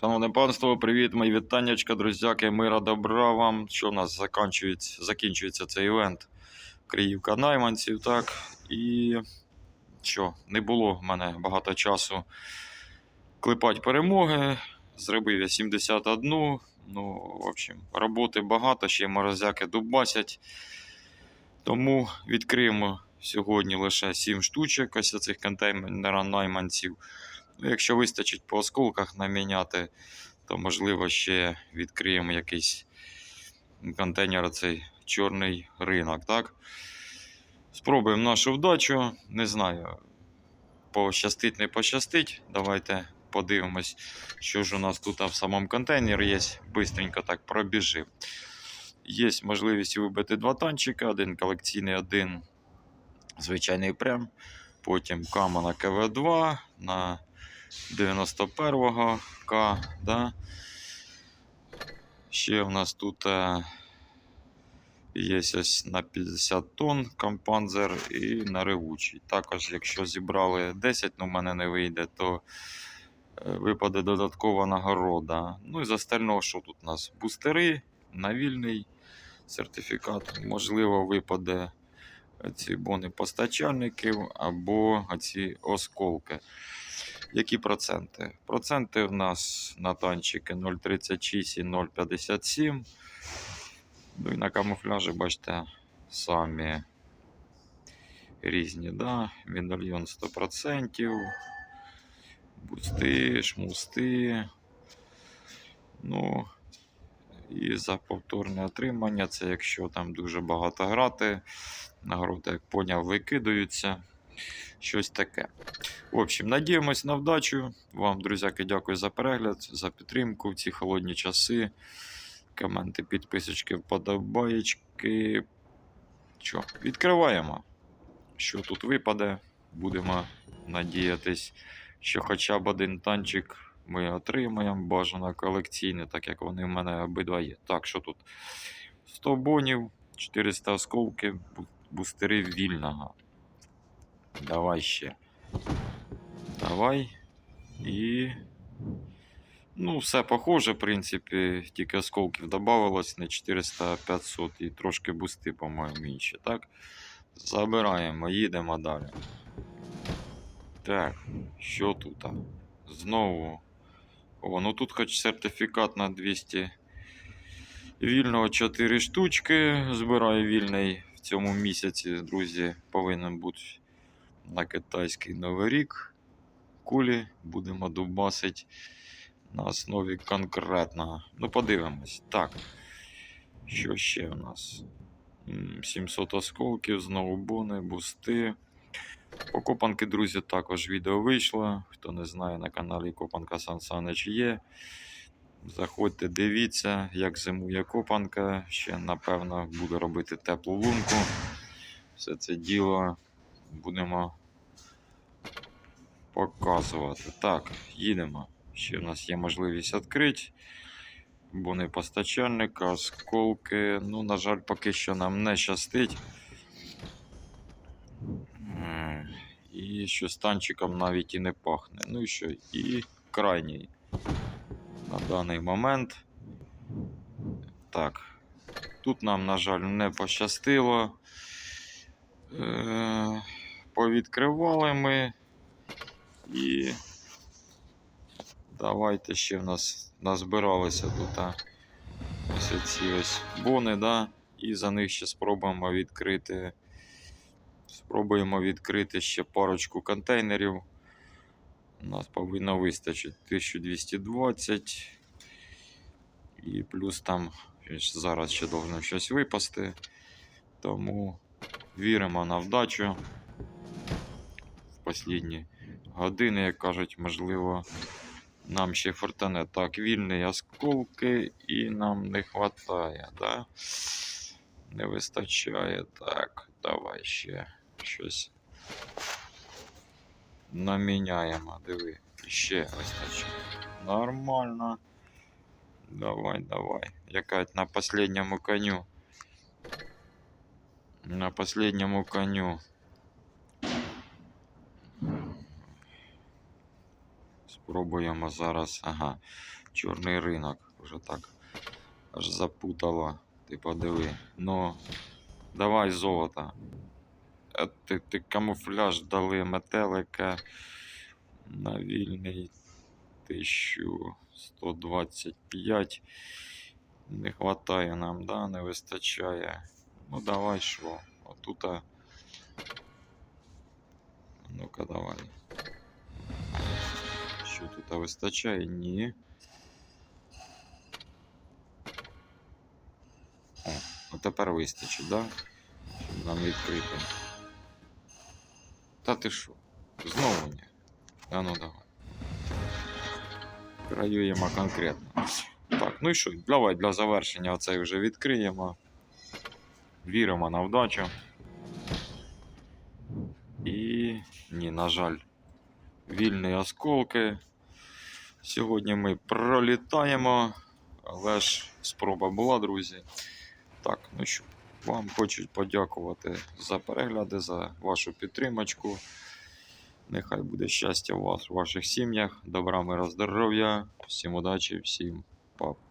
Шановне панство, привіт, мої вітаннячка, друзяки, мира, добра вам. Що в нас закінчується, закінчується цей івент Криївка найманців, так? І що, не було в мене багато часу клепати перемоги. Зробив я 71. Ну, в общем, роботи багато, ще морозяки дубасять. Тому відкриємо сьогодні лише 7 штучок ось цих контейнера найманців. Якщо вистачить по осколках наміняти, то можливо ще відкриємо якийсь контейнер, цей чорний ринок. так? Спробуємо нашу вдачу. Не знаю, пощастить, не пощастить. Давайте подивимось, що ж у нас тут в самому контейнері є. Бистренько так пробіжив. Є можливість вибити два танчика, один колекційний, один звичайний прям. Потім кама на КВ2 на 91-го К. Да? Ще у нас тут е, є ось на 50 тонн компанзер і на ревучий. Також, якщо зібрали 10, ну в мене не вийде, то е, випаде додаткова нагорода. Ну і з остального, що тут у нас? Бустери, навільний сертифікат. Можливо, випаде ці бони постачальників або ці осколки. Які проценти? Проценти в нас на танчики 0,36 і 0,57. Ну і на камуфляжі, бачите, самі різні, да? Медальйон 100%. Бусти, шмусти. Ну, і за повторне отримання, це якщо там дуже багато грати, нагороди, як поняв, викидаються. Щось таке. В общем, надіємось на вдачу. Вам, друзяки, дякую за перегляд, за підтримку в ці холодні часи. Коменти, підписочки, вподобаєчки. Що, відкриваємо. Що тут випаде? Будемо надіятись, що хоча б один танчик ми отримаємо. Бажано колекційний, так як вони в мене обидва є. Так, що тут? 100 бонів, 400 осколків, бустери вільного. Давай ще. Давай. І. Ну, все похоже, в принципі, тільки осколків додавалось не 400, а 500 і трошки бусти, по-моєму, інші. Так. Забираємо, їдемо далі. Так, що тут? Знову. О, ну тут хоч сертифікат на 200 вільного 4 штучки. Збираю вільний в цьому місяці, друзі, повинен бути на китайський новий рік. Кулі будемо дубасити на основі конкретного. Ну, подивимось. Так. Що ще у нас? 700 осколків, знову бони, бусти. По друзі, також відео вийшло. Хто не знає, на каналі Копанка Сан Санич є. Заходьте, дивіться, як зимує копанка. Ще, напевно, буду робити теплу лунку. Все це діло будемо показувати. Так, їдемо. Ще в нас є можливість відкрити. Бо не постачальника, осколки. Ну, на жаль, поки що нам не щастить. І щось танчиком навіть і не пахне. Ну і що? І крайній на даний момент. Так. Тут нам, на жаль, не пощастило. Е, Повідкривали ми. І давайте ще в нас назбиралися тут а, ось ці ось бони, да? і за них ще спробуємо відкрити. Спробуємо відкрити ще парочку контейнерів. У нас повинно вистачити 1220. І плюс там зараз ще должно щось випасти. Тому віримо на вдачу. Останні години, як кажуть, можливо, нам ще фортане так, вільний осколки, і нам не вистачає, да? Не вистачає. Так, давай ще щось наміняємо. Диви, ще вистачає. Нормально. Давай, давай. Яка на последньому коню. На последньому коню. Пробуємо зараз. Ага. Чорний ринок. Вже так. Аж запутало. Ти подиви. Ну. Давай золото. Е, Ти, ти камуфляж дали метелика на вільний 1125. Не хватає нам, да, не вистачає. Ну давай що? Отута. Ну-ка давай. Що тут вистачає? Ні. О, ну тепер вистачить, да? Щоб нам відкрити. Та ти що? Знову ні. А ну давай. Краюємо конкретно. Так, ну і що, давай для завершення оцей вже відкриємо. Віримо на вдачу. І. Ні, на жаль, вільні осколки. Сьогодні ми пролітаємо, але ж спроба була, друзі. Так, ну що, вам хочу подякувати за перегляди, за вашу підтримочку. Нехай буде щастя у вас, у ваших сім'ях, добра, мира, здоров'я, всім удачі, всім па-па.